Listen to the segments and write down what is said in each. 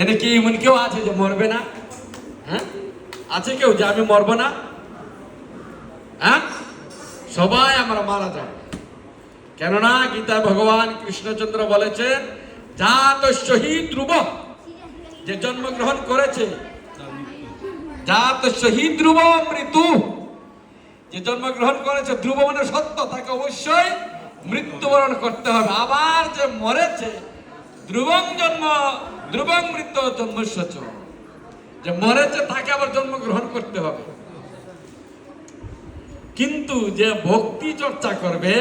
এনে কি এমন কেউ আছে যে মরবে না? হ্যাঁ? আছে কেউ যে আমি মরবো না? হ্যাঁ? সবাই আমরা মারা যাব। কেননা গীতা ভগবান কৃষ্ণচন্দ্র বলেছেন যা তো শহীদ ধ্রুব, যে জন্মগ্রহণ করেছে যা তো শহীদ ধ্রুব মৃত্যু, যে জন্মগ্রহণ করেছে ধ্রুব মানে সত্য, তাকে অবশ্যই মৃত্যুবরণ করতে হবে। আবার যে মরেছে, ধ্রুবং জন্ম ধ্রুবং মৃত্যু জন্মস্বচ যে মরেছে তাকে আবার জন্মগ্রহণ করতে হবে। কিন্তু যে ভক্তি চর্চা করবে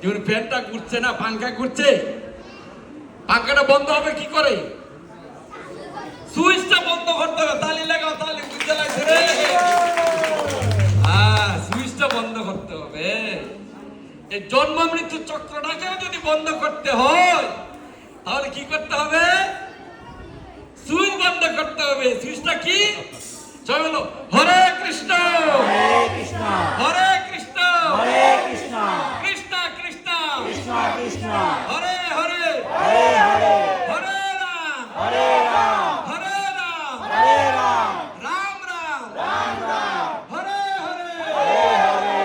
যেমন ফ্যানটা ঘুরছে না পাঙ্খা ঘুরছে পাঙ্খাটা বন্ধ হবে কি করে? সুইচটা বন্ধ করতে হবে, তালি লাগাও, তালি বুঝতে লাগছে রে? হ্যাঁ সুইচটা বন্ধ করতে হবে। এই জন্ম মৃত্যু চক্রটাকেও যদি বন্ধ করতে হয়, তাহলে কি করতে হবে? সুইচ বন্ধ করতে হবে। সুইচটা কি? চলো হরে কৃষ্ণ! হরে কৃষ্ণ! হরে কৃষ্ণ! হরে কৃষ্ণ! কৃষ্ণ কৃষ্ণ! কৃষ্ণ কৃষ্ণ! হরে হরে! হরে হরে! হরে রাম! হরে রাম! হরে রাম! হরে রাম! রাম রাম! রাম রাম! হরে হরে! হরে হরে!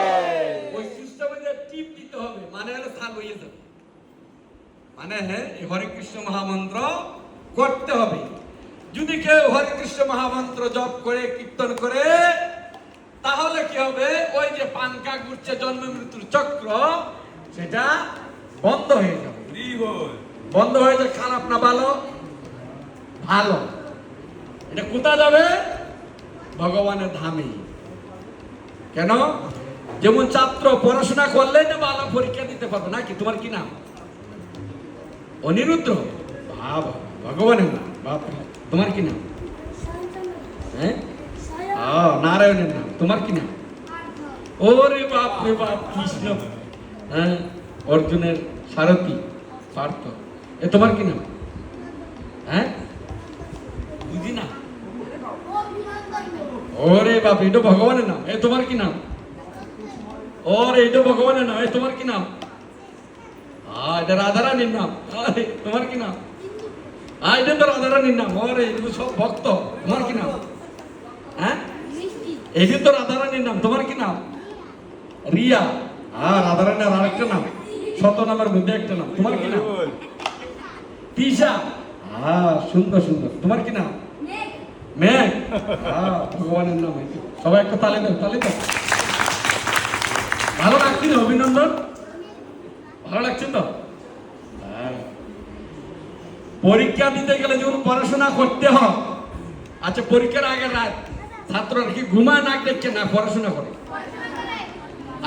ওই সিস্টেমে টিপ দিতে হবে মানে হলো স্থান হয়ে যাবে। মানে হ্যাঁ হরে কৃষ্ণ মহামন্ত্র করতে হবে। যদি কেউ হরে কৃষ্ণ মহামন্ত্র জপ করে কীর্তন করে তাহলে কি হবে? ওই যে পানকা ঘুরছে জন্ম মৃত্যুর চক্র সেটা বন্ধ হয়ে যাবে। বন্ধ হয়ে যায় খারাপ না ভালো? ভালো। এটা কোথায় যাবে? ভগবানের ধামে। কেন? যেমন ছাত্র পড়াশোনা করলে না ভালো পরীক্ষা দিতে পারবে নাকি? তোমার কি নাম? অনিরুদ্র? বাবা ভগবানের নাম বাপরে। তোমার কি নাম? হ্যাঁ? নারায়ণের নাম। তোমার কি নাম? ওরে বাপ রে বাপ, কৃষ্ণ। হ্যাঁ অর্জুনের সারথি, পার্থ। এ, তোমার কি নাম? হ্যাঁ? বুঝি না। ওরে বাপ, এটা ভগবানের নাম। এ, তোমার কি নাম? ওরে, এটা ভগবানের নাম। এ, তোমার কি নাম? আ এটা রাধারানীর নাম। আরে, তোমার কি নাম? আ এটা তো রাধারানীর নাম ওরে এগুলো সব ভক্ত তোমার কি নাম হ্যাঁ এই তো রাধারানীর নাম তোমার কি নাম রিয়া হ্যাঁ রাধারানীর আরেকটা নাম শত নামের মধ্যে একটা নাম তোমার কি নাম তিশা হ্যাঁ সুন্দর সুন্দর তোমার কি নাম মেঘ হ্যাঁ ভগবানের নাম সবাই একটা তালে দাও তালে দাও ভালো লাগছে না অভিনন্দন ভালো লাগছে তো হ্যাঁ। পরীক্ষা দিতে গেলে যখন পড়াশোনা করতে হয় আচ্ছা পরীক্ষার আগে রাত ছাত্ররা কি ঘুমায় না দেখছে না পড়াশোনা করে?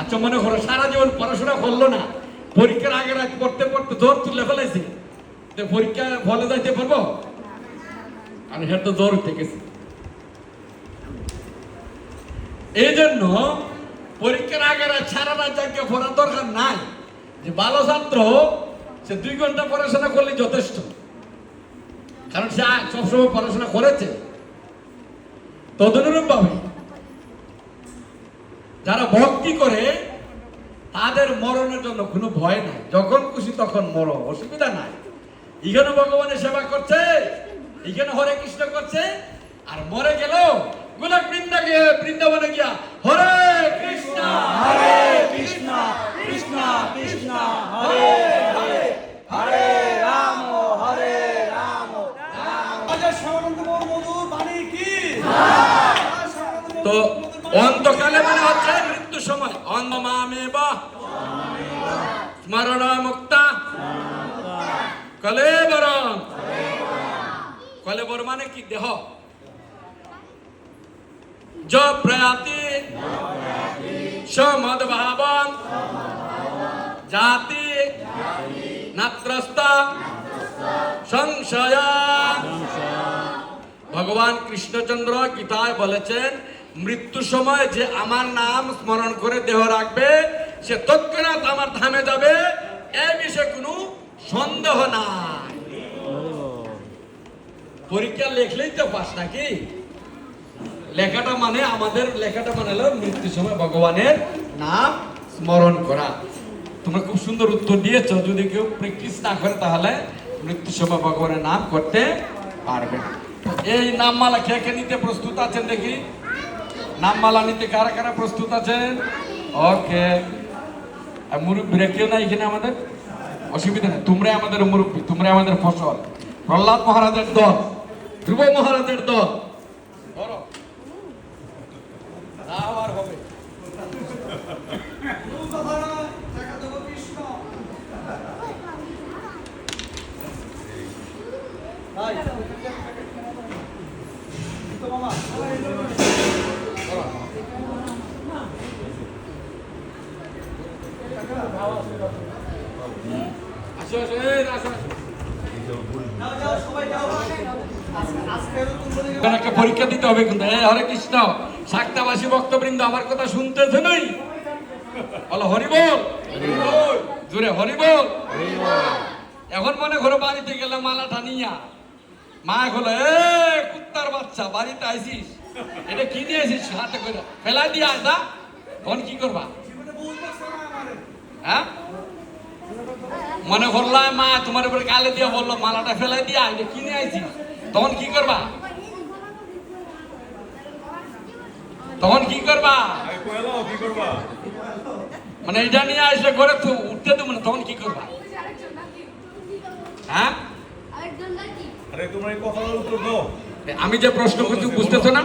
আচ্ছা মনে করো, সারা জীবন পড়াশোনা করল না, পরীক্ষার আগে রাত পড়তে পড়তে দৌড় তুলে ফেলাইছে তো পরীক্ষা ফলে যাইতে পারব? আর, হের তো দৌড় থেকেছে এই জন্য পরীক্ষার আগে রাত সারা রাত যাকে পড়ার দরকার নাই, যে ভালো ছাত্র, সে দুই ঘণ্টা পড়াশোনা করলে যথেষ্ট। কারণ সে সবসময় পড়াশোনা করেছে। তদনুরূপ ভাবে যারা ভক্তি করে, তাদের মরণের জন্য কোনো ভয় নাই। যখন খুশি তখন মরো অসুবিধা নাই। এখানে ভগবানের সেবা করছে, এখানে হরে কৃষ্ণ করছে, আর মরে গেল গোলক বৃন্দা গিয়ে বৃন্দাবনে গিয়া হরে কৃষ্ণ, হরে কি দেহ? য প্রয়াতি সমদ জাতি নাত্রস্ত সংশয়। ভগবান কৃষ্ণচন্দ্র গীতায় বলেছেন, মৃত্যু সময় যে আমার নাম স্মরণ করে দেহ রাখবে, সে তৎক্ষণাৎ আমার ধামে যাবে, এ বিষয়ে কোনো সন্দেহ নাই। পরীক্ষা লেখলেই তো পাস নাকি? লেখাটা মানে আমাদের, লেখাটা মানে হলো মৃত্যু সময় ভগবানের নাম স্মরণ করা। তোমরা খুব সুন্দর উত্তর দিয়েছ। যদি কেউ প্র্যাকটিস না করে তাহলে মৃত্যু সময় ভগবানের নাম করতে পারবে। এই নামমালা কে কে নিতে প্রস্তুত আছেন দেখি? নামমালা নিতে কারা কারা প্রস্তুত আছেন? ওকে। মুরব্বীরা কেউ নাই এখানে আমাদের? অসুবিধা নেই। তোমরাই আমাদের মুরব্বী, তোমরাই আমাদের ফসল। প্রহ্লাদ মহারাজের দল। ধ্রুব মহারাজের দল হবে। ভাই তো মামা। আসো আসো এই আসো আসো। যাও যাও সবাই যাও। একটা পরীক্ষা দিতে হবে কিন্তু। হরে কৃষ্ণ শাক্তাবাসী ভক্তবৃন্দ, আমার কথা শুনতেছে নই? বলো, হরি বল। জোরে, হরি বল। এখন মনে করো বাড়িতে গেলে মালাটা নিয়া। মা হলো এ, কুত্তার বাচ্চা, বাড়িতে আইসিস? এটা কি নিয়ে আসিস হাতে করে? ফেলাই দিয়ে আসা তখন কি করবা? হ্যাঁ? মনে করলাম, মা, তোমার উপরে গালে দিয়ে বলল, মালাটা ফেলাই দিয়া এটা কি নিয়ে আইসিস? তখন কি করবা? তখন কি করবা? মানে এটা নিয়ে আসলে ঘরে তো উঠতে দেবো না তখন কি করবা? হ্যাঁ? আমি যে প্রশ্ন করছি বুঝতেছো না?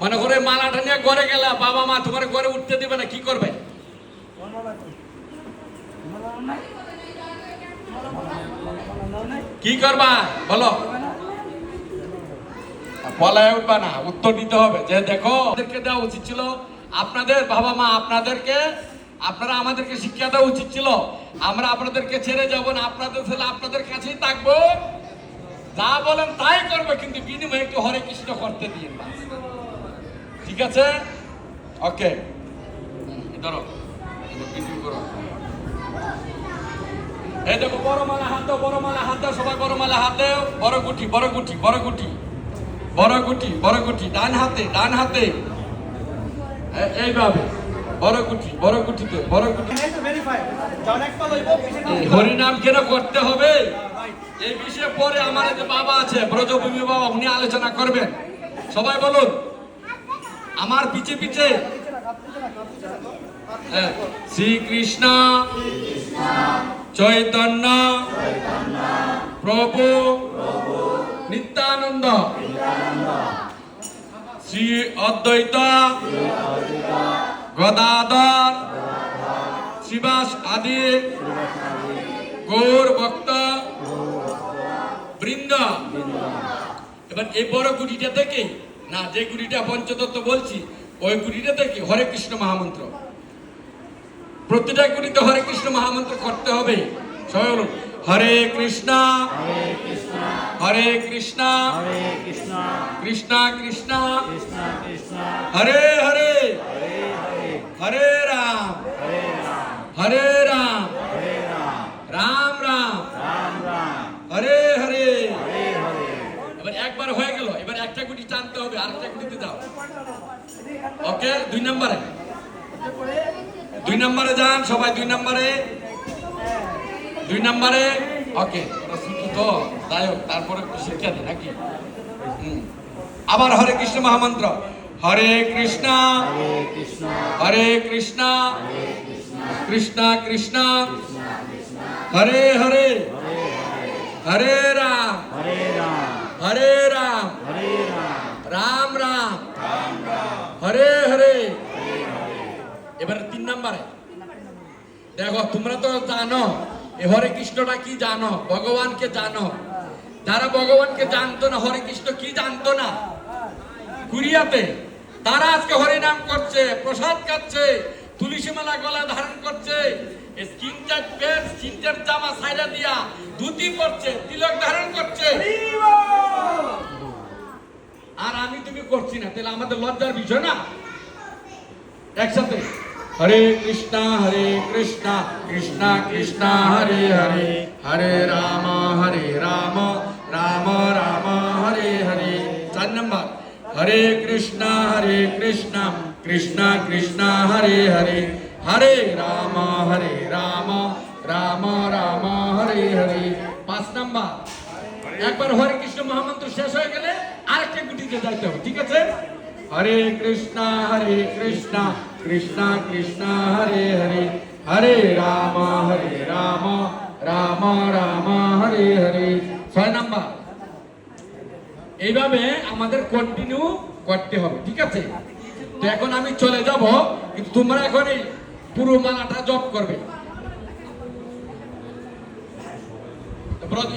মনে করে মালাটা নিয়ে ঘরে গেলে বাবা মা তোমার ঘরে উঠতে দিবে না কি করবে? কি করবা? বলো। পলায় উঠবা না, উত্তর দিতে হবে। যে দেখো আমাদেরকে দেওয়া উচিত ছিল, আপনাদের বাবা মা আপনাদেরকে, আপনারা আমাদেরকে শিক্ষা দেওয়া উচিত ছিল। আমরা আপনাদেরকে ছেড়ে যাব না, আপনাদের ছেলে আপনাদের কাছেই থাকব। যা বলেন তাই করবে, কিন্তু বিনিময়ে একটু হরে কৃষ্ণ করতে দিন ঠিক আছে? ওকে। ধরো। এই দেখো, বড় মালা হাত দাও, বড় মালা হাত দাও, সবাই বড় মালা হাত দাও। বড় গুটি বড় গুটি বড় গুটি। বড় গুটি বড় ডান হাতে ডান হাতে। এইভাবে বড় গুটি বড় গুটিতে বড় গুটি। ভেরিফাই যাও এক পা লইব পিছে এই হরিনাম কেন করতে হবে? এই বিষয়ে পরে আমার যে বাবা আছে ব্রজভূমি বাবা উনি আলোচনা করবেন। সবাই বলুন আমার পিছে পিছে। শ্রীকৃষ্ণ চৈতন্য প্রভু নিত্যানন্দ। শ্রী অদ্বৈত গদাধর শ্রীবাস আদি গৌর ভক্ত বৃন্দ। এবার এই বড় গুটিটা থেকে না যে গুটিটা পঞ্চতত্ত্ব বলছি ওই গুটিটা থেকে হরে কৃষ্ণ মহামন্ত্র। প্রতিটা গুটিতে হরে কৃষ্ণ মহামন্ত্র করতে হবে। সবাই হরে কৃষ্ণ। হরে কৃষ্ণ। কৃষ্ণ কৃষ্ণ। হরে হরে। হরে রাম। হরে রাম। রাম রাম। হরে হরে। এবার একবার হয়ে গেল, এবার একটা গুটি টানতে হবে আরেকটা গুটিতে দাও। ওকে, দুই নম্বরে। দুই নম্বরে যান সবাই, দুই নম্বরে। দুই নম্বরে? ওকে ওরা শুধু তো যাই হোক তারপরে শিক্ষা দিই নাকি। আবার হরে কৃষ্ণ মহামন্ত্র। হরে কৃষ্ণ। হরে কৃষ্ণ। কৃষ্ণ কৃষ্ণ। হরে হরে। হরে রাম। হরে রাম। রাম রাম। হরে হরে। এবারে তিন নম্বরে। দেখো, তোমরা তো জানো এ হরে কৃষ্ণটা কি জানো? ভগবানকে জানো। যারা ভগবানকে জানতো না, হরে কৃষ্ণ কি জানতো না? কুরিয়াতে তারা আজকে হরি নাম করছে, প্রসাদ খাচ্ছে, তুলসী মালা গলা ধারণ করছে স্কিনটার জামা সাইরা দিয়া ধুতি পরছে, তিলক ধারণ করছে। আর আমি তুমি করছি না, তাহলে আমাদের লজ্জার বিষয় না? একসাথে। হরে কৃষ্ণ হরে কৃষ্ণ কৃষ্ণ কৃষ্ণ, হরে হরে। হরে রাম হরে রাম রাম রাম, হরে হরে। চার নম্বর, হরে কৃষ্ণ হরে কৃষ্ণ কৃষ্ণ কৃষ্ণ, হরে হরে। হরে রাম হরে রাম রাম রাম, হরে হরে। পাঁচ নম্বর, একবার হরে কৃষ্ণ মহামন্ত্র শেষ হয়ে গেলে আরেকটা গুটিতে যাইতে হবে, ঠিক আছে? হরে কৃষ্ণ হরে কৃষ্ণ কৃষ্ণ কৃষ্ণ হরে হরে হরে রাম হরে রাম রাম রাম হরে হরে ছয় নাম্বার এইভাবে আমাদের কন্টিনিউ করতে হবে, ঠিক আছে? তো এখন আমি চলে যাব, কিন্তু তোমরা এখন পুরো মালাটা জপ করবে।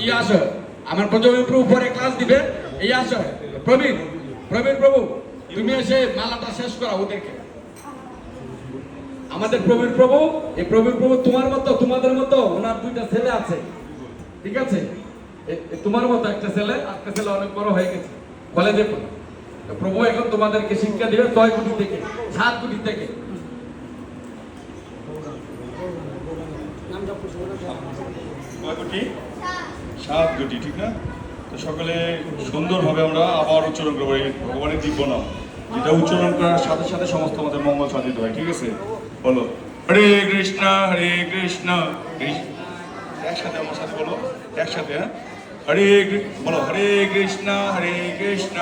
ইয়ে আসো। আমার প্রজন্মের প্রভু পরে ক্লাস দিবে। এই আসো। প্রবীণ প্রবীণ প্রভু। তুমি এসে মালাটা শেষ করা ওদেরকে। আমাদের প্রবীর প্রভু, এই প্রবীর প্রভু তোমার মতো, তোমাদের মতো, ওনার দুইটা ছেলে আছে। ঠিক আছে? তোমার মতো একটা ছেলে একটা ছেলে অনেক বড় হয়ে গেছে। কলেজে প্রভু এখন তোমাদেরকে শিক্ষা দিবে ছয় কোটি থেকে, সাত কোটি থেকে। সাত কোটি, ঠিক না? সকলে সুন্দরভাবে আমরা আবার উচ্চারণ করব ভগবানের দিব্য নাম। যেটা উচ্চারণ করার সাথে সাথে সমস্ত আমাদের মঙ্গল সাধিত হয়, ঠিক আছে? বলো। হরে কৃষ্ণ হরে কৃষ্ণ একসাথে আমার সাথে বলো, একসাথে হ্যাঁ? হরে বলো, হরে কৃষ্ণ হরে কৃষ্ণ।